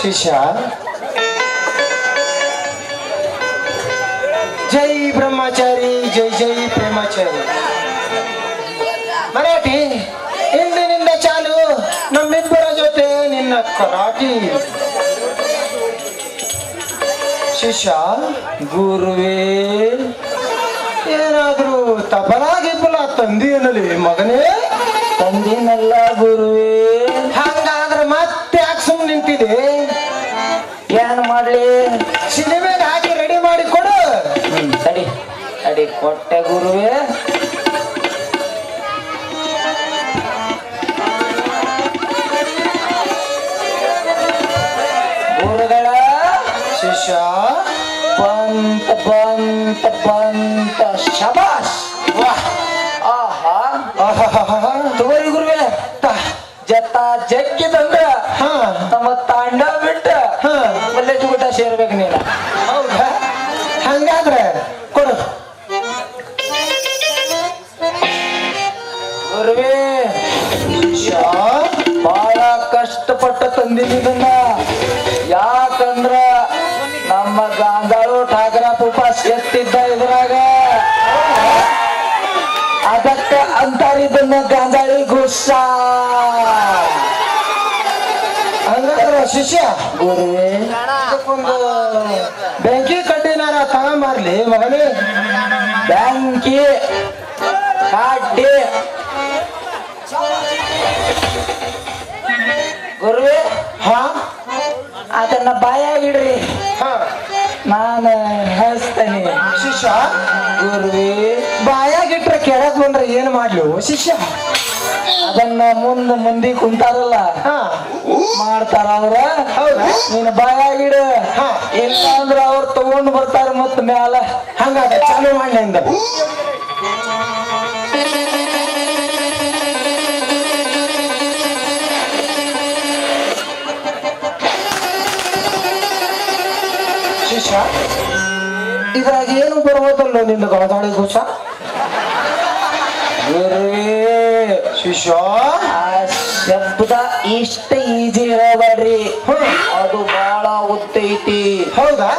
ಶಿಷ್ಯ. ಜೈ ಬ್ರಹ್ಮಚಾರಿ, ಜೈ ಜೈ ಪ್ರೇಮಾಚಾರಿ. ಮರಾಠಿ ಇಂದಿನಿಂದ ಚಾಲು, ನಮ್ಮಿಬ್ಬರ ಜೊತೆ ನಿನ್ನ ಕರಾಟಿ ಶಿಷ್ಯ, ಗುರುವೇ, ಏನಾದ್ರೂ ತಬಲಾ ಗಿಬ್ಬಲ ತಂದಿ ಅನ್ನಲಿ ಮಗನೇ? ಗುರುವೇ ಹಂಗಾದ್ರೆ ಮತ್ತೆ ಯಾಕೆ ಸುಮ್ ನಿಂತಿದೆ ಏನ್ ಮಾಡ್ಲಿ? ಸಿನಿಮೆಗೆ ಹಾಕಿ ರೆಡಿ ಮಾಡಿ ಕೊಡು. ಅಡಿ ತಡಿ, ಕೊಟ್ಟೆ ಗುರುವೇ. ಗುರುಗಳ, ಶಿಷ್ಯ, ಬಂತ ಬಂತ ಬಂತ. ಹಾ. ತಮ್ಮ ತಾಂಡ ಬಿಟ್ಟ. ಮಲ್ಲೆ ಜುಗುಟ ಸೇರ್ಬೇಕು ನೀನು. ಹೌದಾ? ಹಂಗಾದ್ರೆ ಕೊಡು. ಗುರುವೇ ಬಹಳ ಕಷ್ಟಪಟ್ಟು ತಂದಿದ್ದನ್ನ ಯಾಕಂದ್ರ ನಮ್ಮ ಗಾಂಧಾಳು ಠಾಕರ ಉಪಾಸ್ ಎತ್ತಿದ್ದ ಇದ್ರಾಗ ಅದಕ್ಕ ಅಂತಾರಿದ್ದನ್ನ ಗಾಂಧಾಳಿ ಗುಸ್ಸ ಹಂಗಾದ್ರೆ ಶಿಷ್ಯ. ಬೆಂಕಿ ಕಡ್ಡಿನಾರ ತಗೊಂಬರ್ಲಿ ಮಗನೇ. ಬ್ಯಾಂಕಿ ಕಡ್ಡಿ ಗುರುವೆ ಹಾ? ಅದನ್ನ ಬಾಯಾಗಿಡ್ರಿ. ಹಾ. ನಾನು ಹೇಳ್ತೇನೆ ಶಿಷ್ಯ? ಗುರುವೇ ಬಾಯಾಗಿಟ್ರೆ ಕೆಳಗ್ ಬಂದ್ರೆ ಏನ್ ಮಾಡ್ಲು? ಶಿಷ್ಯ. ಅದನ್ನ ಮುಂದ ಮಂದಿ ಕುಂತಾರಲ್ಲ. ಹಾ. ಮಾಡ್ತಾರ ಅವ್ರ. ನೀನ್ ಬಾಯಾಗಿಡ. ಹಾ. ಇಲ್ಲ ಅಂದ್ರ ಅವ್ರು ತಗೊಂಡ್ ಬರ್ತಾರ ಮತ್ತ ಮ್ಯಾಲ. ಹಂಗಾದ ಚಾಲು ಮಾಡ್ಲಿ ಅಂದ. ಶಿಷ್ಯ ಇದ್ರಾಗ ಏನು ಬರ್ಬೋದಲ್ಲ ನಿನ್ನ ಗಳದಾಳಿ ಗುಸ ಗುರುವೇ ಆ ಶಬ್ದ ಇಷ್ಟ ಈಜಿ ಹ್ಮ್. ಅದು ಬಹಳ ಉತ್ತೈತಿ ಹೌದಾ?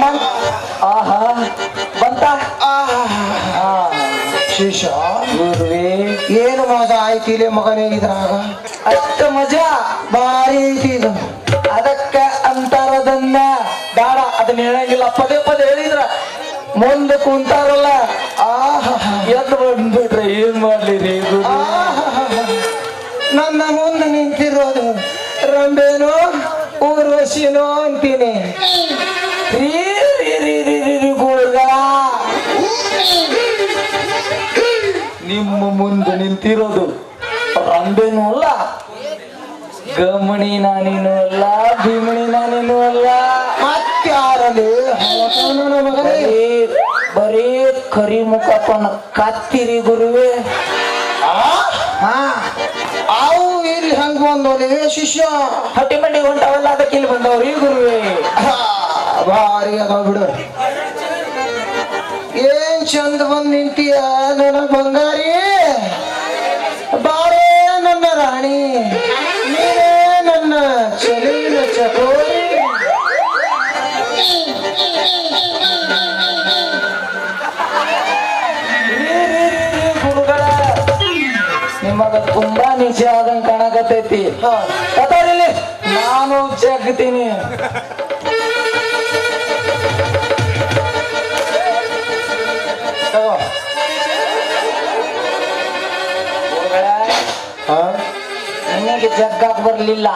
ಕಣ ಆಹಾ ಬಂತ? ಶೇಷ ಏನು ಮಜಾ ಆಯ್ತಿಲೆ ಮಗನೇ ಇದ್ರಾಗ? ಅಷ್ಟ ಮಜಾ? ಭಾರಿ ಐತಿ ಇದು. ಅದಕ್ಕ ಅಂತಾರದನ್ನ ಬೇಡ ಅದನ್ನ ಹೇಳಂಗಿಲ್ಲ. ಪದೇ ಪದೇ ಹೇಳಿದ್ರ ಮುಂದೆ ಕುಂತಾರಲ್ಲ. ಆಹಾ. ಎದ್ದು ಬಂದ್ಬಿಟ್ರೆ ಏನ್ ಮಾಡ್ಲಿ ರೀ? ನನ್ನ ಮುಂದೆ ನಿಂತಿರೋದು ರಂಬೇನೋ ಊರ್ವಶಿನೋ ಅಂತೀನಿ. ರೀ ನಿಮ್ಮ ಮುಂದೆ ನಿಂತಿರೋದು. ಅಂದೇನು ಅಲ್ಲ. ಗಮಣಿ ನಾನೇನು ಅಲ್ಲ ಭೀಮಣಿ ನಾನೇನು ಅಲ್ಲ. ಮತ್ತಾರಲ್ಲಿ ಬರೀ ಕರಿ ಮುಖಪ್ಪನ ಕತ್ತಿರಿ ಗುರುವೆ. ಹಾ. ಅವು ಇಲ್ಲಿ ಹಂಗ ಬಂದೋಲೆ ಶಿಷ್ಯ? ಹಟ್ಟಿ ಮಂಡಿ ಹೊಂಟವಲ್ಲ ಅದಕ್ಕೆ ಇಲ್ಲಿ ಬಂದವ್ರಿ ಗುರುವೇ. ಭಾರಿ ಅದಾವ ಬಿಡು. ಚಂದ ಬಂದ್ ನಿಂತೀಯ ನನ್ನ ಬಂಗಾರಿ. ಬಾರೇ ನನ್ನ ರಾಣಿ. ನೀನೇ ನನ್ನ ಚೆಲುವಿನ ಚಕೋರಿ. ನಿಮಗ ತುಂಬಾ ನಿಜ ಆದಂಗ್ ಕಾಣಕತ್ತೈತಿ ನಾನು ಜಗ್ತೀನಿ. ಬರ್ಲಿಲ್ಲ.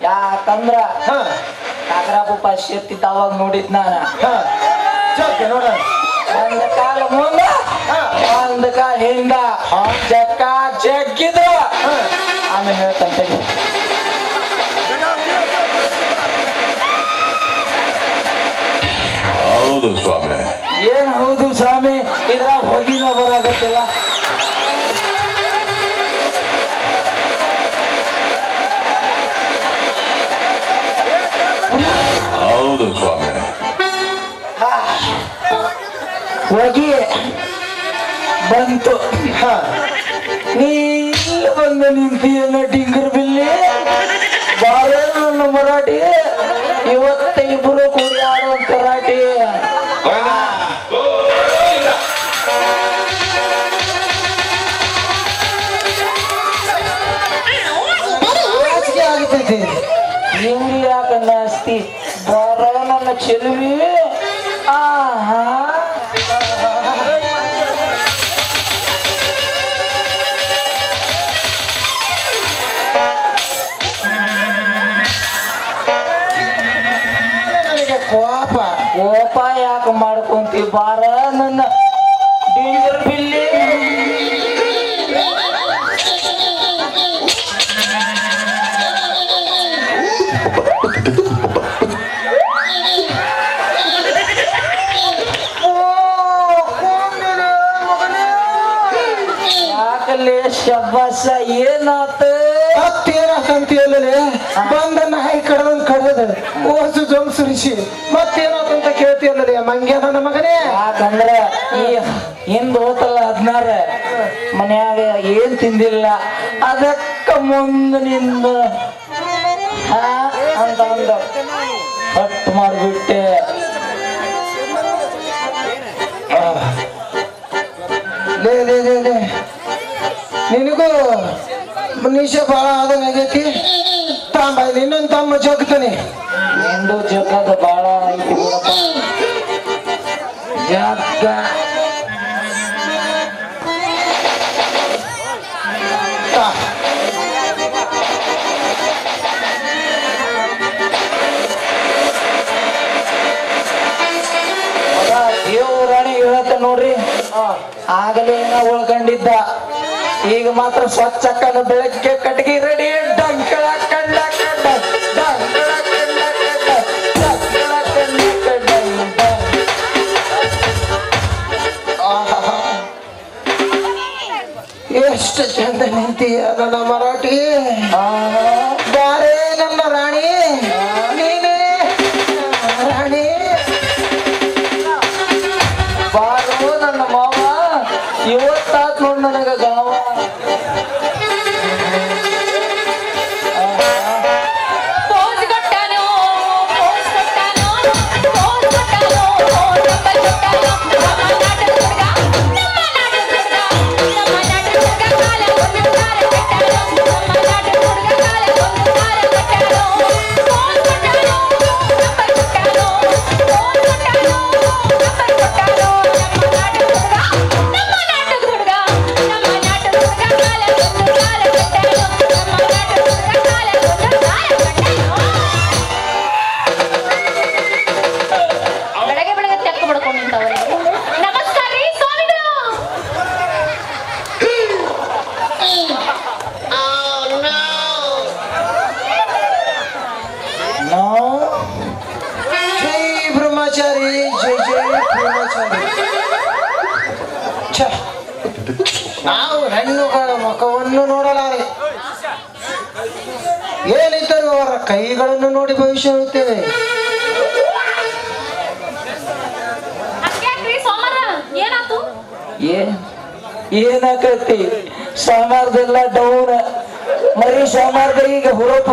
ಯಾಕಂದ್ರ ಹಾ. ಕಾಕರಾಪಪ್ಪ ಶೆತ್ತಿದ್ದ ಅವಾಗ ನೋಡಿದ್ ನಾನ. ನೋಡ. ಒಂದ್ ಕಾಲ ಮುಂದ. ಒಂದ್ ಕಾಲ ಹಿಂದ ಜಕ್ಕ ಜಗ್ಗಿದ್ರ. ಆಮೇಲೆ ಹೇಳ್ತಂತೆ ಬಂತು. ಹಾ. ನೀ ಬಂದು ನಿಂತಿಯಲ್ಲ ಡಿಂಗರ್ ಬಿಲ್ಲಿ. ಬಾಳ ನನ್ನ ಮರಾಠಿ? ಇವತ್ತ ಇಬ್ಬರು ಕೂಡಿ ಆಡುವ ಕರಾಟಿ. ನಾಚಿಕೆ ಆಗ್ತೈತಿ ಹಿಂಗಿ ಯಾಕ ನಾಸ್ತಿ? ಬಾರ ನನ್ನ ಚೆಲುವಿ. ಕೋಪ. ಕೋಪ ಯಾಕೆ ಮಾಡ್ಕೊಂತಿ ಬಾರ ನನ್ನ ಡೇಂಜರ್ ಬಿಲ್ಲಿ? ಶಬ್ಬಸ ಏನಾತ? ಮತ್ತೇನಾಕಂತೀಯಲ್ಲೇ ಬಂದ ನಾಯಿ ಕಡದಂಗ್ ಕಡದ ಓಸು ಜೊಂಸುರಿಸಿ ಮತ್ತೇನಾತಂತ ಕೇಳ್ತೀಯಲ್ಲೇ ಮಂಗ್ಯಾನ ನನ್ನ ಮಗನೇ? ಯಾಕಂದ್ರ ಈ ಹಿಂದ್ ಹೋತಲ್ಲ ಹದಿನಾರ ಮನ್ಯಾಗ ಏನ್ ತಿಂದಿಲ್ಲ. ಅದಕ್ಕ ಮುಂದ ನಿಂದ ಅಂತ ಅಂದ. ಕಟ್ ಮಾಡಿಬಿಟ್ಟೆ. ನಿನಗೂ ನಿಶೆ ಆದ ಆಗೈತಿ ತಾಂಬ ಇನ್ನೊಂದು ತಮ್ಮ ಜಗ್ತಾನೆ ನಿಂದು ಜಗದ ಬಾಳ ಐತಿ ಬಿಡಪ್ಪ ಜಗ್ಗ ದೇವರಾಣಿ ಹೇಳತ್ತ ನೋಡ್ರಿ. ಆಗಲೇ ಉಳ್ಕೊಂಡಿದ್ದ. ಈಗ ಮಾತ್ರ ಸ್ವಚ್ಛ ಕಣ್ಣು ಬೆಳಗ್ಗೆ ಕಟ್ಗಿ ರೆಡಿ ಡಂಕಳ ಕಂಡ ಕಂಡ ಡಂಕಳ ಕಂಡ ಕಂಡ ಡಂಕಳ ಕಂಡ ಕಂಡ. ಎಷ್ಟು ಚಂದ ನಿಂತೀಯ ನನ್ನ ಮರಾಠಿ ಕೈಗಳನ್ನು ನೋಡಿ ಭವಿಷ್ಯ ಹೇಳುತ್ತೇವೆ ಏನಾಕತಿ ಸಾಮಾರ್ದೆಲ್ಲ ಡೌನ್. ಮರಿ ಸಾಮಾರ್ದ ಈಗ ಹುರಪ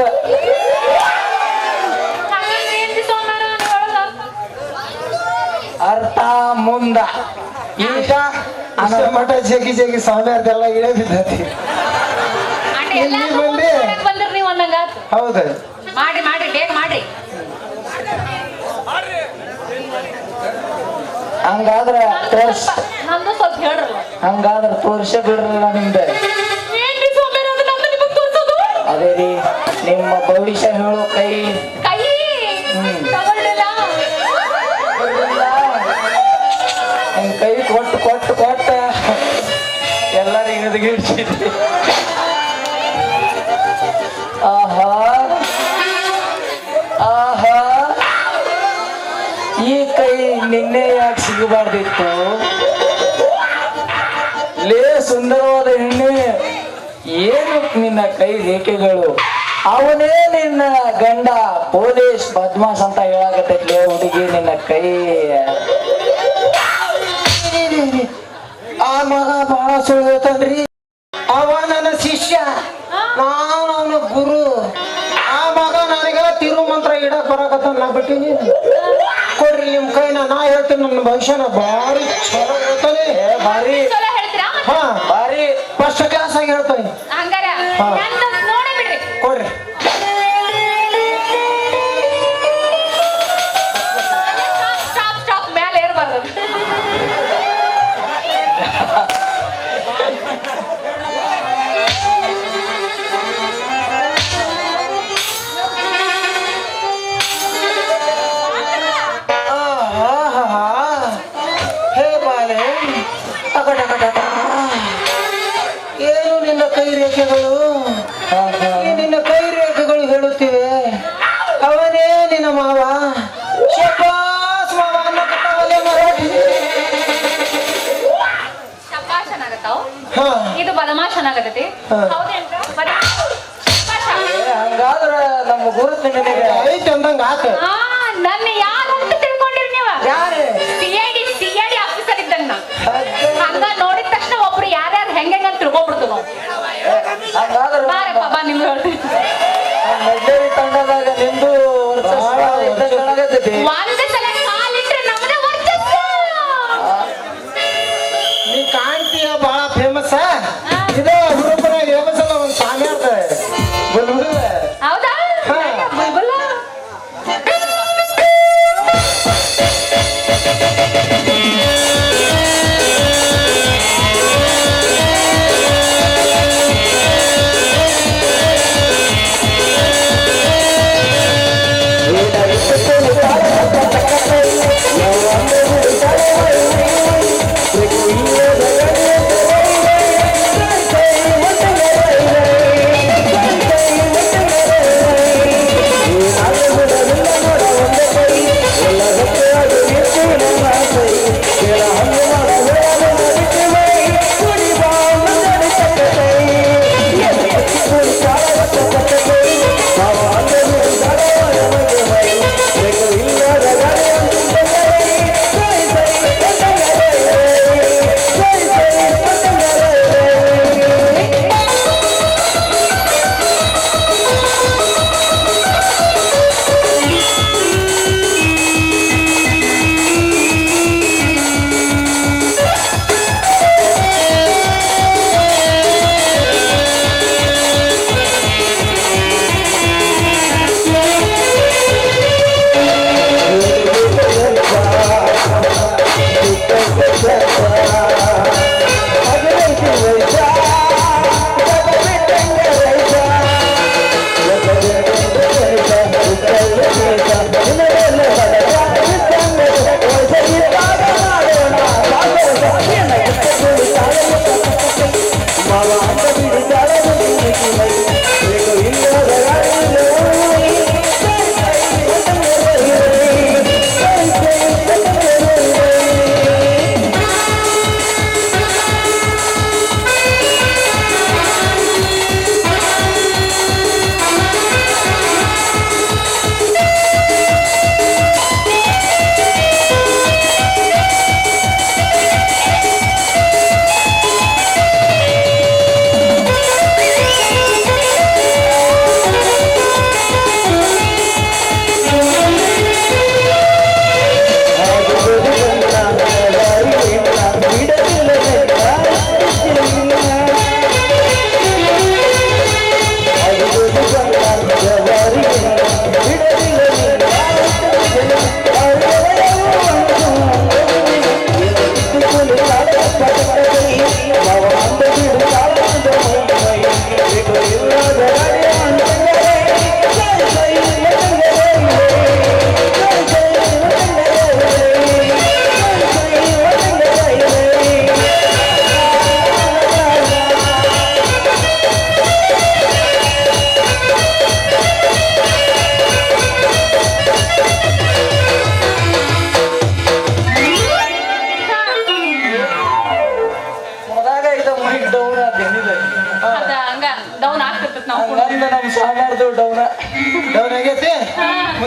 ಅರ್ಥ? ಮುಂದ. ಈಗ ಮಠ ಜಗಿ ಜಗಿ ಸಾಮಾರ್ದೆಲ್ಲ ಇಳೆ ಬಿದ್ದತಿ. ಆಂಟಿ ಎಲ್ಲ ಬಂದೆ. ಮಾಡಕ್ ನೀವು ಅಂದಂಗ ಹೌದು. ಮಾಡಿ ಮಾಡಿ ಬೇಗ ಮಾಡಿ ಹಂಗಾದ್ರ ತೋರ್ಸ ತೋರ್ಸ್ ಸ್ವಲ್ಪ- ನಂದು ಸ್ವಲ್ಪ ಹೇಳ್ರಲ್ಲ. ಹಂಗಾದ್ರ ತೋರ್ಸ ಬಿಡ್ರಲ್ಲ ನಿಮ್ದೆ. ಅದು ರೀ ನಿಮ್ಮ ಭವಿಷ್ಯ ಹೇಳೋ ಕೈ. ಕೈ? ಕೈ ಕೊಟ್ಟು ಕೊಟ್ಟು ಕೊಟ್ಟ ಎಲ್ಲರಿಗೂ ಎದಗಿಡ್ಸಿದ್ರಿ ಕೈ ನಿನ್ನೆ ಯಾಕೆ ಸಿಗಬಾರ್ದಿತ್ತು? ಲೇ ಸುಂದರವಾದ ಹೆಣ್ಣೆ, ಏನು ನಿನ್ನ ಕೈ ರೇಖೆಗಳು? ಅವನೇ ನಿನ್ನ ಗಂಡ, ಪೊಲೀಸ್ ಬದ್ಮಾಸ್ ಅಂತ ಹೇಳಾಕತ್ತೈತ್ಲೆ ಹುಡುಗಿ ನಿನ್ನ ಕೈ. ಆ ಮಗ ಬಹಳ ಸುಳ್ಳು ಅವ ನನ್ನ ಶಿಷ್ಯ, ನಾನು ಅವನ ಗುರು. ಆ ಮಗ ನನಗ ತಿರುಮಂತ್ರ ಇಡಕ್ ಬರಕತ್ತ ನಾ ಬಿಟ್ಟಿನಿ. ನಾ ಹೇಳ್ತೀನಿ ನನ್ನ ಭವಿಷ್ಯನ ಭಾರಿ ಚಲೋ ಹೇಳ್ತಾನೆ. ಭಾರಿ. ಹಾ ಭಾರಿ. ಫಸ್ಟ್ ಕ್ಲಾಸ್ ಆಗಿ ಹೇಳ್ತಾನೆ. ಹಂಗಾರ? ಹಂಗಾದ್ರ ನಮ್ಮ ಗುರುತು ನಿನಗೆ ಐತೆ ಅಂದಂಗ ಆತ. ಆ, ನನ್ನ ಯಾರಂತ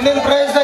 ಡೌನ ಡೌನ್ ಆಗೈತಿ ಮುಂದಿನ ಪ್ರೈಸ್ದಾಗ ಚಾರ್ಜ್ ಮಾಡೋಣಂತ